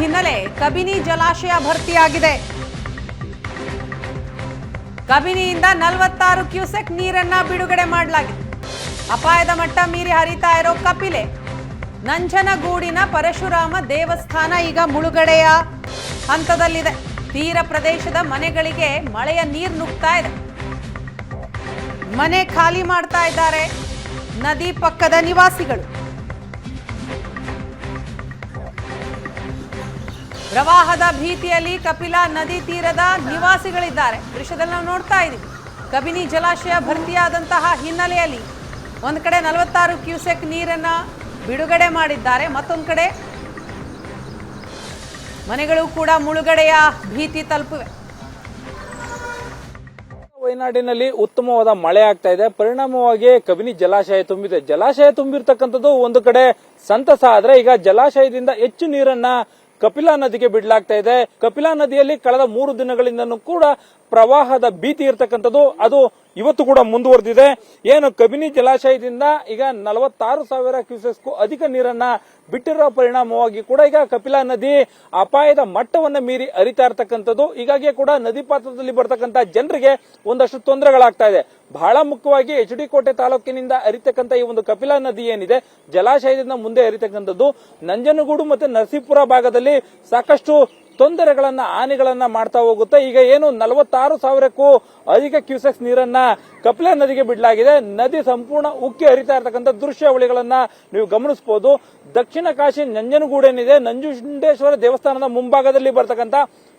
ಹಿನ್ನೆಲೆ ಕಬಿನಿ ಜಲಾಶಯ ಭರ್ತಿಯಾಗಿದೆ. ಕಬಿನಿಯಿಂದ ನಲವತ್ತಾರು ಕ್ಯೂಸೆಕ್ ನೀರನ್ನ ಬಿಡುಗಡೆ ಮಾಡಲಾಗಿದೆ. ಅಪಾಯದ ಮಟ್ಟ ಮೀರಿ ಹರಿತಾ ಇರೋ ಕಪಿಲೆ. ನಂಜನಗೂಡಿನ ಪರಶುರಾಮ ದೇವಸ್ಥಾನ ಈಗ ಮುಳುಗಡೆಯ ಹಂತದಲ್ಲಿದೆ. ತೀರ ಪ್ರದೇಶದ ಮನೆಗಳಿಗೆ ಮಳೆಯ ನೀರು ನುಗ್ತಾ ಇದೆ. ಮನೆ ಖಾಲಿ ಮಾಡ್ತಾ ಇದ್ದಾರೆ ನದಿ ಪಕ್ಕದ ನಿವಾಸಿಗಳು. ಪ್ರವಾಹದ ಭೀತಿಯಲ್ಲಿ ಕಪಿಲಾ ನದಿ ತೀರದ ನಿವಾಸಿಗಳಿದ್ದಾರೆ. ದೃಶ್ಯದಲ್ಲಿ ನಾವು ನೋಡ್ತಾ ಇದ್ದೀವಿ. ಕಬಿನಿ ಜಲಾಶಯ ಭರ್ತಿಯಾದಂತಹ ಹಿನ್ನೆಲೆಯಲ್ಲಿ ಒಂದು ಕಡೆ ನಲವತ್ತಾರು ಕ್ಯೂಸೆಕ್ ನೀರನ್ನು ಬಿಡುಗಡೆ ಮಾಡಿದ್ದಾರೆ. ಮತ್ತೊಂದು ಕಡೆ ಮನೆಗಳು ಕೂಡ ಮುಳುಗಡೆಯ ಭೀತಿ ತಲುಪಿವೆ. ವಯನಾಡಿನಲ್ಲಿ ಉತ್ತಮವಾದ ಮಳೆ ಆಗ್ತಾ ಇದೆ. ಪರಿಣಾಮವಾಗಿ ಕಬಿನಿ ಜಲಾಶಯ ತುಂಬಿದೆ. ಜಲಾಶಯ ತುಂಬಿರ್ತಕ್ಕಂಥದ್ದು ಒಂದು ಕಡೆ ಸಂತಸ. ಆದ್ರೆ ಈಗ ಜಲಾಶಯದಿಂದ ಹೆಚ್ಚು ನೀರನ್ನ ಕಪಿಲಾ ನದಿಗೆ ಬಿಡಲಾಗ್ತಾ ಇದೆ. ಕಪಿಲಾ ನದಿಯಲ್ಲಿ ಕಳೆದ ಮೂರು ದಿನಗಳಿಂದನೂ ಕೂಡ ಪ್ರವಾಹದ ಭೀತಿ ಇರತಕ್ಕಂಥದ್ದು, ಅದು ಇವತ್ತು ಕೂಡ ಮುಂದುವರೆದಿದೆ. ಏನು, ಕಬಿನಿ ಜಲಾಶಯದಿಂದ ಈಗ ನಲವತ್ತಾರು ಸಾವಿರ ಕ್ಯೂಸೆಸ್ಗೂ ಅಧಿಕ ನೀರನ್ನ ಬಿಟ್ಟಿರೋ ಪರಿಣಾಮವಾಗಿ ಕೂಡ ಈಗ ಕಪಿಲಾ ನದಿ ಅಪಾಯದ ಮಟ್ಟವನ್ನು ಮೀರಿ ಅರಿತಾ ಇರತಕ್ಕಂಥದ್ದು. ಹೀಗಾಗಿ ಕೂಡ ನದಿ ಪಾತ್ರದಲ್ಲಿ ಬರ್ತಕ್ಕಂಥ ಜನರಿಗೆ ಒಂದಷ್ಟು ತೊಂದರೆಗಳಾಗ್ತಾ ಇದೆ. ಬಹಳ ಮುಖ್ಯವಾಗಿ ಎಚ್ ಡಿ ಕೋಟೆ ತಾಲೂಕಿನಿಂದ ಅರಿತಕ್ಕಂಥ ಈ ಒಂದು ಕಪಿಲಾ ನದಿ ಏನಿದೆ, ಜಲಾಶಯದಿಂದ ಮುಂದೆ ಅರಿತಕ್ಕಂಥದ್ದು ನಂಜನಗೂಡು ಮತ್ತೆ ನರಸೀಪುರ ಭಾಗದಲ್ಲಿ ಸಾಕಷ್ಟು ತೊಂದರೆಗಳನ್ನ, ಹಾನಿಗಳನ್ನ ಮಾಡ್ತಾ ಹೋಗುತ್ತೆ. ಈಗ ಏನು, ನಲವತ್ತಾರು ಸಾವಿರಕ್ಕೂ ಅಧಿಕ ಕ್ಯೂಸೆಕ್ಸ್ ನೀರನ್ನ ಕಪ್ಲೆ ನದಿಗೆ ಬಿಡಲಾಗಿದೆ. ನದಿ ಸಂಪೂರ್ಣ ಉಕ್ಕಿ ಹರಿತಾ ಇರತಕ್ಕಂಥ ದೃಶ್ಯಾವಳಿಗಳನ್ನ ನೀವು ಗಮನಿಸಬಹುದು ದಕ್ಷಿಣ ಕಾಶಿ ನಂಜನಗೂಡೇನಿದೆ. ನಂಜುಂಡೇಶ್ವರ ದೇವಸ್ಥಾನದ ಮುಂಭಾಗದಲ್ಲಿ ಬರ್ತಕ್ಕಂಥ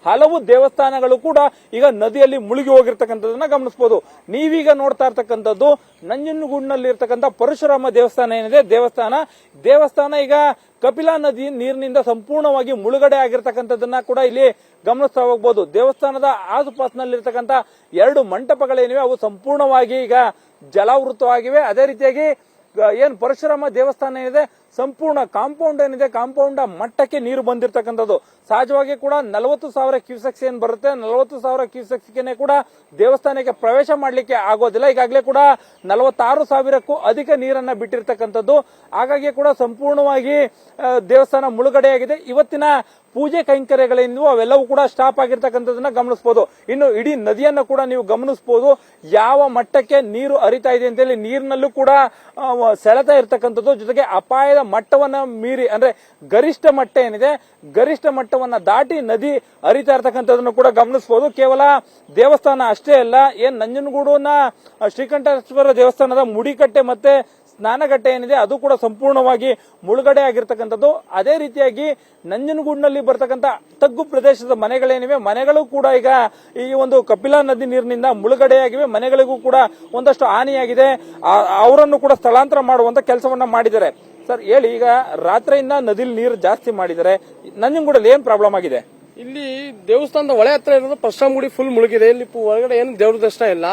ಹಲವು ದೇವಸ್ಥಾನಗಳು ಕೂಡ ಈಗ ನದಿಯಲ್ಲಿ ಮುಳುಗಿ ಹೋಗಿರ್ತಕ್ಕಂಥದನ್ನ ಗಮನಿಸಬಹುದು ನೀವೀಗ ನೋಡ್ತಾ ಇರ್ತಕ್ಕಂಥದ್ದು ನಂಜನಗೂಡಿನಲ್ಲಿ ಇರ್ತಕ್ಕಂಥ ಪರಶುರಾಮ ದೇವಸ್ಥಾನ ಏನಿದೆ? ದೇವಸ್ಥಾನ. ದೇವಸ್ಥಾನ ಈಗ ಕಪಿಲಾ ನದಿ ನೀರಿನಿಂದ ಸಂಪೂರ್ಣವಾಗಿ ಮುಳುಗಡೆ ಆಗಿರ್ತಕ್ಕಂಥದ್ದನ್ನ ಕೂಡ ಇಲ್ಲಿ ಗಮನಿಸ್ತಾ ಹೋಗ್ಬೋದು. ದೇವಸ್ಥಾನದ ಆಸುಪಾಸಿನಲ್ಲಿರ್ತಕ್ಕಂಥ ಎರಡು ಮಂಟಪಗಳೇನಿವೆ? ಅವು ಸಂಪೂರ್ಣವಾಗಿ ಈಗ ಜಲಾವೃತವಾಗಿವೆ. ಅದೇ ರೀತಿಯಾಗಿ ಏನ್ ಪರಶುರಾಮ ದೇವಸ್ಥಾನ ಏನಿದೆ? ಸಂಪೂರ್ಣ ಕಾಂಪೌಂಡ್ ಏನಿದೆ, ಕಾಂಪೌಂಡ್ ಮಟ್ಟಕ್ಕೆ ನೀರು ಬಂದಿರತಕ್ಕಂಥದ್ದು. ಸಹಜವಾಗಿ ಕೂಡ ನಲವತ್ತು ಸಾವಿರ ಕ್ಯೂಸೆಕ್ಸ್ ಏನ್ ಬರುತ್ತೆ. ನಲವತ್ತು ಸಾವಿರ ಕ್ಯೂಸೆಕ್ಸ್ಗೆ ಕೂಡ ದೇವಸ್ಥಾನಕ್ಕೆ ಪ್ರವೇಶ ಮಾಡಲಿಕ್ಕೆ ಆಗೋದಿಲ್ಲ. ಈಗಾಗಲೇ ಕೂಡ ನಲವತ್ತಾರು ಸಾವಿರಕ್ಕೂ ಅಧಿಕ ನೀರನ್ನ ಬಿಟ್ಟಿರ್ತಕ್ಕಂಥದ್ದು. ಹಾಗಾಗಿ ಕೂಡ ಸಂಪೂರ್ಣವಾಗಿ ದೇವಸ್ಥಾನ ಮುಳುಗಡೆಯಾಗಿದೆ. ಇವತ್ತಿನ ಪೂಜೆ ಕೈಂಕರ್ಯಗಳಿಂದ ಅವೆಲ್ಲವೂ ಕೂಡ ಸ್ಟಾಪ್ ಆಗಿರ್ತಕ್ಕಂಥದನ್ನ ಗಮನಿಸಬಹುದು ಇನ್ನು ಇಡೀ ನದಿಯನ್ನ ಕೂಡ ನೀವು ಗಮನಿಸಬಹುದು ಯಾವ ಮಟ್ಟಕ್ಕೆ ನೀರು ಅರಿತಾ ಇದೆ ಅಂತೇಳಿ ನೀರಿನಲ್ಲೂ ಕೂಡ ಸೆಳೆತಾ ಇರ್ತಕ್ಕಂಥದ್ದು. ಜೊತೆಗೆ ಅಪಾಯದ ಮಟ್ಟವನ್ನ ಮೀರಿ, ಅಂದ್ರೆ ಗರಿಷ್ಠ ಮಟ್ಟ ಏನಿದೆ, ಗರಿಷ್ಠ ಮಟ್ಟವನ್ನ ದಾಟಿ ನದಿ ಹರಿತಾ ಇರ್ತಕ್ಕಂಥದನ್ನು ಕೂಡ ಗಮನಿಸಬಹುದು ಕೇವಲ ದೇವಸ್ಥಾನ ಅಷ್ಟೇ ಅಲ್ಲ, ಏನ್ ನಂಜನಗೂಡನ ಶ್ರೀಕಂಠೇಶ್ವರ ದೇವಸ್ಥಾನದ ಮುಡಿಕಟ್ಟೆ ಮತ್ತೆ ಸ್ನಾನಗಟ್ಟೆ ಏನಿದೆ, ಅದು ಕೂಡ ಸಂಪೂರ್ಣವಾಗಿ ಮುಳುಗಡೆ ಆಗಿರ್ತಕ್ಕಂಥದ್ದು. ಅದೇ ರೀತಿಯಾಗಿ ನಂಜನಗೂಡಿನಲ್ಲಿ ಬರ್ತಕ್ಕಂಥ ತಗ್ಗು ಪ್ರದೇಶದ ಮನೆಗಳೇನಿವೆ, ಮನೆಗಳು ಕೂಡ ಈಗ ಈ ಒಂದು ಕಪಿಲಾ ನದಿ ನೀರಿನಿಂದ ಮುಳುಗಡೆಯಾಗಿವೆ. ಮನೆಗಳಿಗೂ ಕೂಡ ಒಂದಷ್ಟು ಹಾನಿಯಾಗಿದೆ. ಅವರನ್ನು ಕೂಡ ಸ್ಥಳಾಂತರ ಮಾಡುವಂತ ಕೆಲಸವನ್ನ ಮಾಡಿದ್ದಾರೆ. ಸರ್, ಹೇಳಿ, ಈಗ ರಾತ್ರಿಯಿಂದ ನದಿಲಿ ನೀರು ಜಾಸ್ತಿ ಮಾಡಿದರೆ ನಂಜನಗೂಡಲ್ಲಿ ಏನ್ ಪ್ರಾಬ್ಲಮ್ ಆಗಿದೆ? ಇಲ್ಲಿ ದೇವಸ್ಥಾನದ ಒಳೆ ಹತ್ರ ಇರೋದು ಪಶ್ಚಿಮ ಫುಲ್ ಮುಳುಗಿದೆ. ಇಲ್ಲಿ ಒಳಗಡೆ ಏನು ದೇವ್ರ ದರ್ಶನ ಇಲ್ಲ.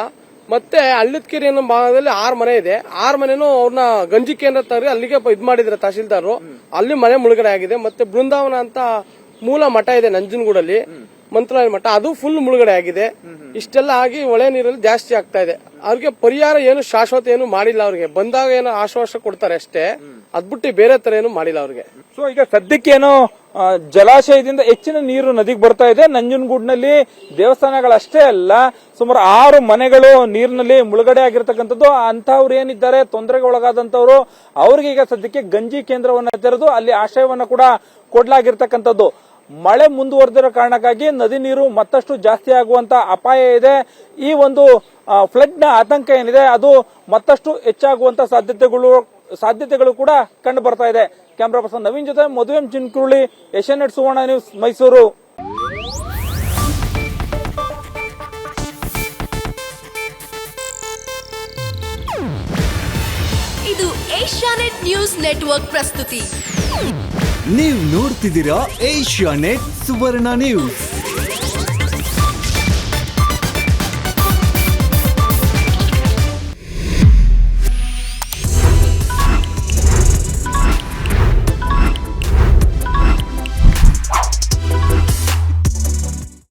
ಮತ್ತೆ ಹಳ್ಳದಕೆರೆ ಅನ್ನೋ ಭಾಗದಲ್ಲಿ ಆರು ಮನೆ ಇದೆ. ಆರು ಮನೆನೂ ಅವ್ರನ್ನ ಗಂಜಿ ಕೇಂದ್ರ ತಗ್ರಿ ಅಲ್ಲಿಗೆ ಇದ್ ಮಾಡಿದ್ರೆ ತಹಶೀಲ್ದಾರ್ ಅಲ್ಲಿ ಮನೆ ಮುಳುಗಡೆ ಆಗಿದೆ. ಮತ್ತೆ ಬೃಂದಾವನ ಅಂತ ಮೂಲ ಮಠ ಇದೆ ನಂಜನಗೂಡಲ್ಲಿ. ಮಂತ್ರಾಲಯ ಮಠ. ಅದು ಫುಲ್ ಮುಳುಗಡೆ ಆಗಿದೆ. ಇಷ್ಟೆಲ್ಲ ಆಗಿ ಒಳೆ ನೀರಲ್ಲಿ ಜಾಸ್ತಿ ಆಗ್ತಾ ಇದೆ. ಅವ್ರಿಗೆ ಪರಿಹಾರ ಏನು ಶಾಶ್ವತ ಏನು ಮಾಡಿಲ್ಲ ಅವ್ರಿಗೆ. ಬಂದಾಗ ಏನೋ ಆಶ್ವಾಸ ಕೊಡ್ತಾರೆ ಅಷ್ಟೇ. ಅದ್ಬಿಟ್ಟು ಬೇರೆ ತರ ಏನು ಮಾಡಿಲ್ಲ ಅವ್ರಿಗೆ. ಸೊ ಈಗ ಸದ್ಯಕ್ಕೇನು ಜಲಾಶಯದಿಂದ ಹೆಚ್ಚಿನ ನೀರು ನದಿಗೆ ಬರ್ತಾ ಇದೆ. ನಂಜನಗೂಡಿನಲ್ಲಿ ದೇವಸ್ಥಾನಗಳಷ್ಟೇ ಅಲ್ಲ, ಸುಮಾರು ಆರು ಮನೆಗಳು ನೀರಿನಲ್ಲಿ ಮುಳುಗಡೆ ಆಗಿರ್ತಕ್ಕಂಥದ್ದು. ಅಂತವ್ರು ಏನಿದ್ದಾರೆ, ತೊಂದರೆಗೆ ಒಳಗಾದಂತವ್ರು ಅವ್ರಿಗೆ ಈಗ ಸದ್ಯಕ್ಕೆ ಗಂಜಿ ಕೇಂದ್ರವನ್ನ ತೆರೆದು ಅಲ್ಲಿ ಆಶ್ರಯವನ್ನ ಕೂಡ ಕೊಡ್ಲಾಗಿರ್ತಕ್ಕಂಥದ್ದು. ಮಳೆ ಮುಂದುವರೆದಿರೋ ಕಾರಣಕ್ಕಾಗಿ ನದಿ ನೀರು ಮತ್ತಷ್ಟು ಜಾಸ್ತಿ ಆಗುವಂತ ಅಪಾಯ ಇದೆ. ಈ ಒಂದು ಫ್ಲಡ್ನ ಆತಂಕ ಏನಿದೆ, ಅದು ಮತ್ತಷ್ಟು ಹೆಚ್ಚಾಗುವಂತ ಸಾಧ್ಯತೆಗಳು ಸಾಧ್ಯತೆಗಳು ಕೂಡ ಕಂಡು ಬರ್ತಾ ಇದೆ. ಕ್ಯಾಮ್ರಾ ಪರ್ಸನ್ ನವೀನ್ ಜೊತೆ Madhu M Chinkuruli Asian Suvarna news Mysuru. ಇದು ಏಷ್ಯಾನೆಟ್ ನ್ಯೂಸ್ ನೆಟ್ವರ್ಕ್ ಪ್ರಸ್ತುತಿ. ನೀವು ನೋಡ್ತಿದ್ದೀರಾ ಏಷ್ಯಾ ನೆಟ್ ಸುವರ್ಣ ನ್ಯೂಸ್.